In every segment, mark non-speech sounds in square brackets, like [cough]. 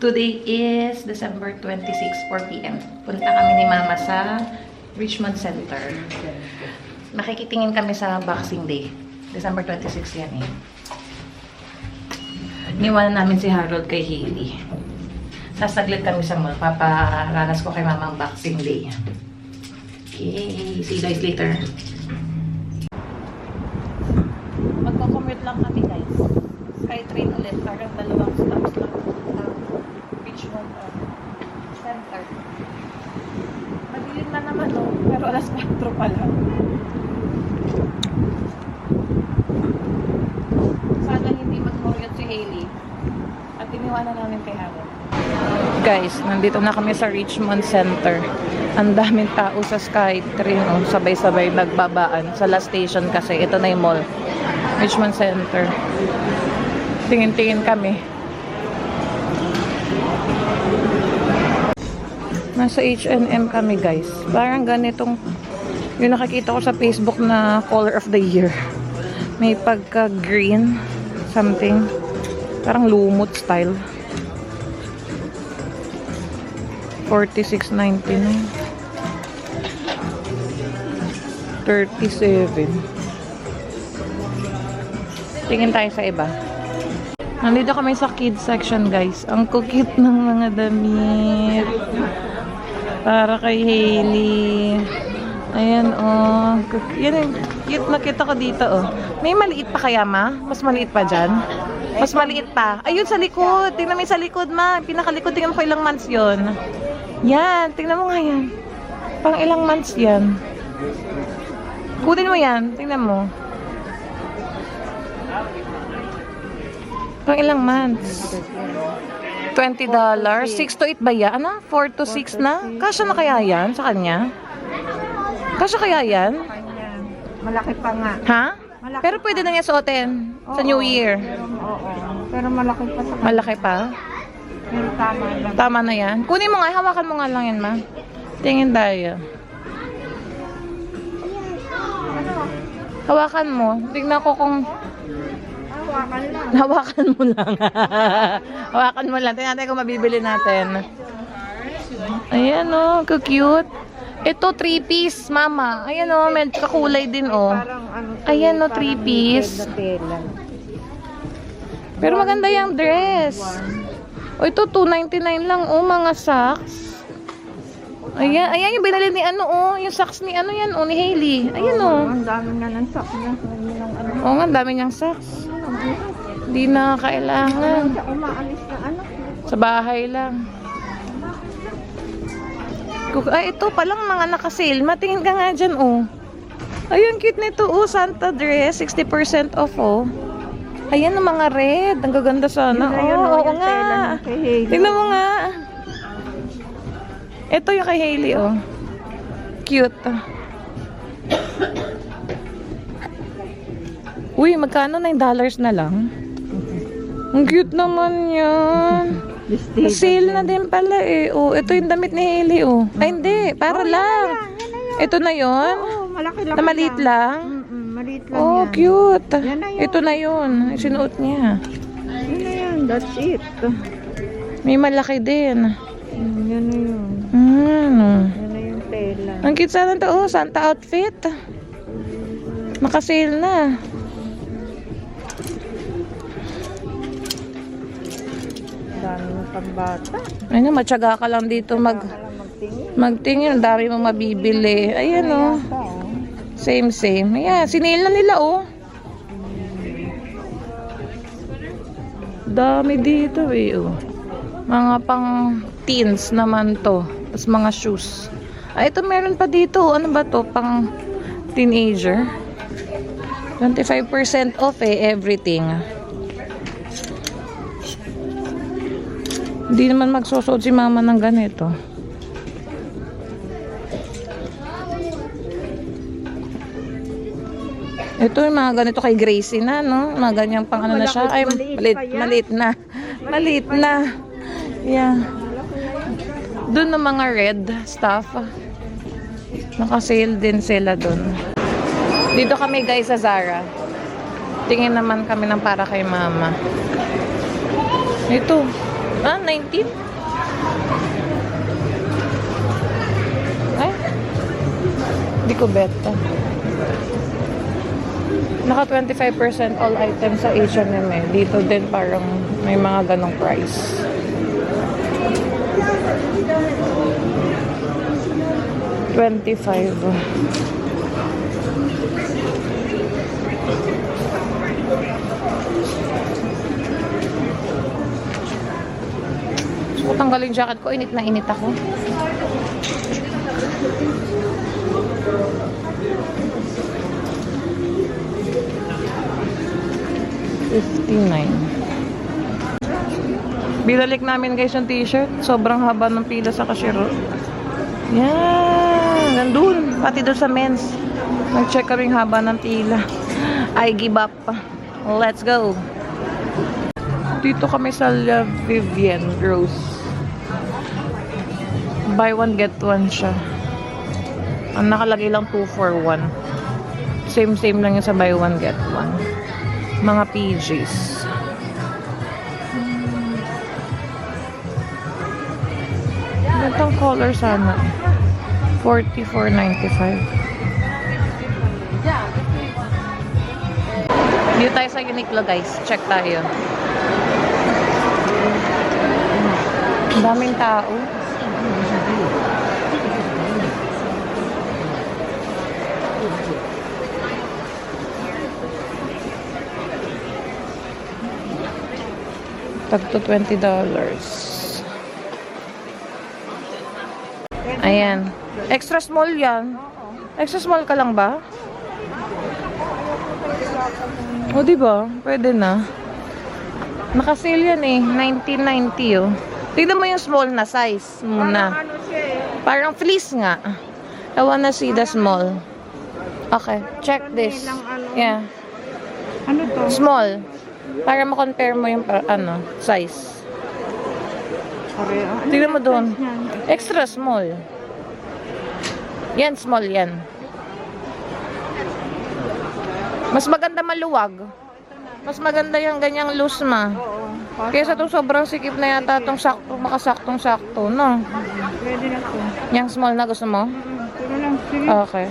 Today is December 26, 4 p.m. Punta kami ni Mama sa Richmond Center. Makikitingin kami sa Boxing Day. December 26 yan eh. Niwanan namin si Harold kay Hailey. Sasaglit kami sa mall. Paparanas ko kay Mama ang Boxing Day. Okay, see you guys later. Magko-commute lang kami guys. Skytrain ulit. Parang dalawang stops lang. ng Richmond uh, Center. Madilim na naman no. Pero alas 4 pa lang. Sana hindi magmuryot si Hailey. At iniwanan namin kay Harold. Guys, nandito na kami sa Richmond Center. Ang daming tao sa Skytrain. Oh. Sabay-sabay nagbabaan. Sa last station kasi. Ito na yung mall. Richmond Center. Tingin-tingin kami. Nasa H&M kami guys. Parang ganitong yung nakikita ko sa Facebook na color of the year. May pagka green something. Parang lumot style. 46.99. 37. Tingin tayo sa iba. Nandito kami sa kids section, guys. Ang kukit ng mga damit. Para kay Hailey. Ayan, oh. Yan cute na kita ko dito, oh. May maliit pa kaya, ma? Mas maliit pa dyan? Mas maliit pa. Ayun, sa likod. Tingnan mo sa likod, ma. Pinakalikod, tingnan mo ko ilang months yon. Yan, tingnan mo nga yan. Pang ilang months yan. Kunin mo yan. Tingnan mo. Pang ilang months? $20. 6 to 8 ba yan? Ano? 4 to 6 na? Kasya na kaya yan sa kanya? Kasya kaya yan? Malaki pa nga. Ha? Malaki Pero pwede na niya suotin sa Oo. New Year. Pero, oo. Pero malaki pa sa Malaki pa? Pero tama lang. Tama na yan. Kunin mo nga, hawakan mo nga lang yan, ma. Tingin tayo. Hawakan mo. Tingnan ko kung Hawakan lang. hawakan mo lang. [laughs] hawakan mo lang. Tingnan natin kung mabibili natin. Ayan oh, cute. Ito, three piece, mama. Ayan oh, medyo kakulay din oh. Parang ano Ayan, no, parang three piece. knitted na tela. Pero maganda yung dress. O ito, 2.99 lang. Oh, mga socks. Ayan, ayan yung binili ni ano, oh. Yung socks ni ano yan, oh, ni Hailey. Ayan, Oo, oh. Ang dami na ng. Ayun ang ano. Oo nga, ang dami niyang socks. Hindi na kailangan. Umaalis na ano. Sa bahay lang. Ay, ito palang mga nakasale. Matingin ka nga dyan, oh. Ayun, cute nito, oh. Santa dress. 60% off, oh. Ayan, ang mga red. Ang gaganda sana. Yun, Oh, oh, oo nga. Tingnan mo nga. Ito yung kay Hailey, oh. Cute. Uy, magkano? 9 dollars na lang? Ang cute naman yan. Sale na din pala eh. Oh, ito yung damit ni Hailey, oh. Ay, hindi. Para lang. Ito na yon Oo, malaki lang. Na maliit lang? Mm maliit lang Oh, yan. cute. Yan na yun. Ito na yun. Sinuot niya. Yun na yan. That's it. May malaki din. Mm, Yan na yun. Ano? Yan na yung tela. Ang cute sana to. Oh, Santa outfit. Nakasale na. Dami ng pambata. Ano, matyaga ka lang dito mag magtingin. Ang dami mong mabibili. Ayan, oh. Yata, oh. Same, same. Ayan, sinil na nila, oh. Dami dito, eh, oh. Mga pang teens naman to. Tapos mga shoes. Ah, ito meron pa dito. Ano ba to? Pang teenager. 25% off eh, everything. Hindi naman magsusuot si mama ng ganito. Ito yung mga ganito kay Gracie na, no? Mga ganyang pang ano na siya. Ay, Maliit maliit na. Maliit na. Yeah. Doon ng mga red stuff. Naka-sale din sila doon. Dito kami guys sa Zara. Tingin naman kami ng para kay mama. Ito. Ah, 19? Ay. Hindi ko beta. Naka 25% all items sa H&M eh. Dito din parang may mga ganong price. Twenty-five. So, tanggalin yung jacket ko. Init na init ako. Fifty-nine. Binalik namin guys yung t-shirt. Sobrang haba ng pila sa cashier. Yan. Nandun. Pati doon sa men's. Nag-check kami yung haba ng pila. I give up. Let's go. Dito kami sa La Vivienne Rose. Buy one, get one siya. Ang nakalagay lang 2 for 1. Same, same lang yung sa buy one, get one. Mga PJs. Gantong color sana. 44.95. Dito tayo sa Uniqlo guys. Check tayo. Daming tao. Tag to $20. Ayan. Extra small yan. Extra small ka lang ba? O, di ba? Pwede na. Naka-sale yan eh. 1990 oh. Tignan mo yung small na size muna. Parang fleece nga. I wanna see the small. Okay, check this. Yeah, Ano to? small. Para ma-compare mo yung ano, size. Ano Tignan mo doon. Extra small. Yan, small yan. Mas maganda maluwag. Mas maganda yung ganyang loose ma. Kaysa itong sobrang sikip na yata itong sakto, makasaktong-sakto, no? Pwede na to. Yung small na gusto mo? Pero lang, sige. Okay.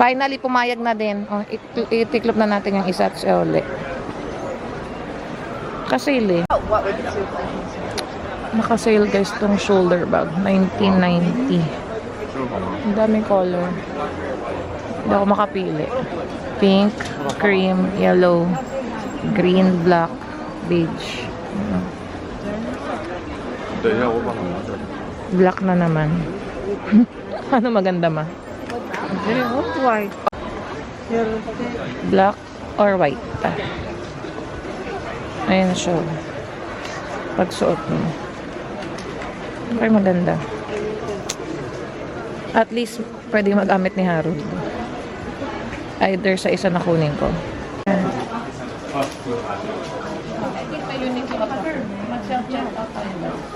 Finally, pumayag na din. Oh, it- itiklop na natin yung isa at siya uli. Kasili. Nakasale guys tong shoulder bag. 1990. Ang daming color. Hindi ako makapili. Pink, cream, yellow, green, black, beige. Black na naman. [laughs] ano maganda ma? White. Black or white? Ayan siya. Pagsuot mo. Okay, maganda. At least, pwede magamit ni Harold. Either sa isa na kunin ko. Nineteen.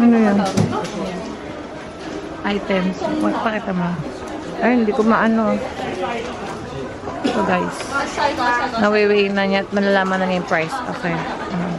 Ano yan? Items. Pakita mo. Ay, hindi ko maano. Ito guys. Nawiwi na niya at malalaman na niya yung price. Okay. Um,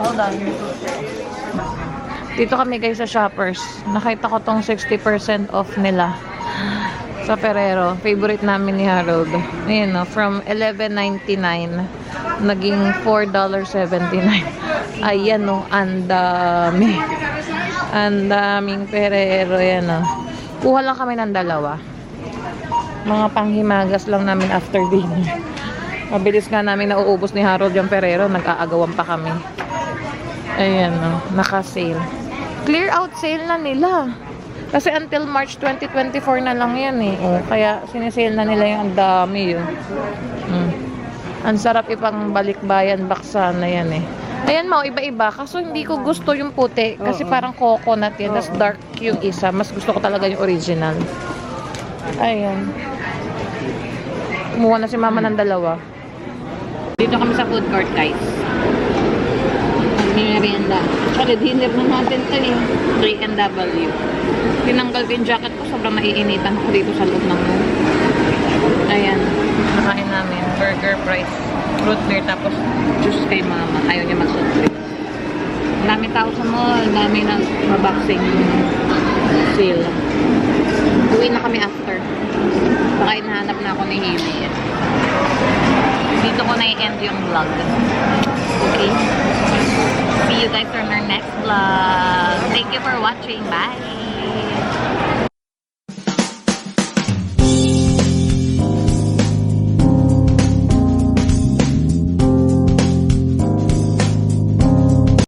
Hold on. Dito kami guys sa Shoppers. Nakita ko tong 60% off nila sa Ferrero. Favorite namin ni Harold. Ayun no, from $11.99 naging $4.79. [laughs] Ayan no, ang dami. Ang daming Ferrero yan no. Kuha lang kami ng dalawa. Mga panghimagas lang namin after dinner. Mabilis nga namin nauubos ni Harold yung Ferrero. Nag-aagawan pa kami. Ayan, no, naka-sale. Clear out sale na nila. Kasi until March 2024 na lang yan eh. Oh, kaya sinesale na nila yung ang dami yun. Mm. Ang sarap ipang balikbayan baksa na yan eh. Ayan mo, iba-iba. Kaso hindi ko gusto yung puti. Kasi parang coconut yan. Tapos dark yung isa. Mas gusto ko talaga yung original. Ayan. Kumuha na si mama ng dalawa. Dito kami sa food court, guys. Magmimerienda. Actually, dinner na natin ito eh. 3NW. Tinanggal ko yung jacket ko. Sobrang naiinitan ako dito sa loob ng room. Ayan. Nakain namin. Burger, fries, fruit beer, tapos juice kay mama. Ayaw niya mag-soft drinks. Tao sa mall. Dami na maboxing sale. Uwi na kami after. Baka inahanap na ako ni Hailey. Dito ko na-end yung vlog. Okay? See you guys on our next vlog. Thank you for watching. Bye!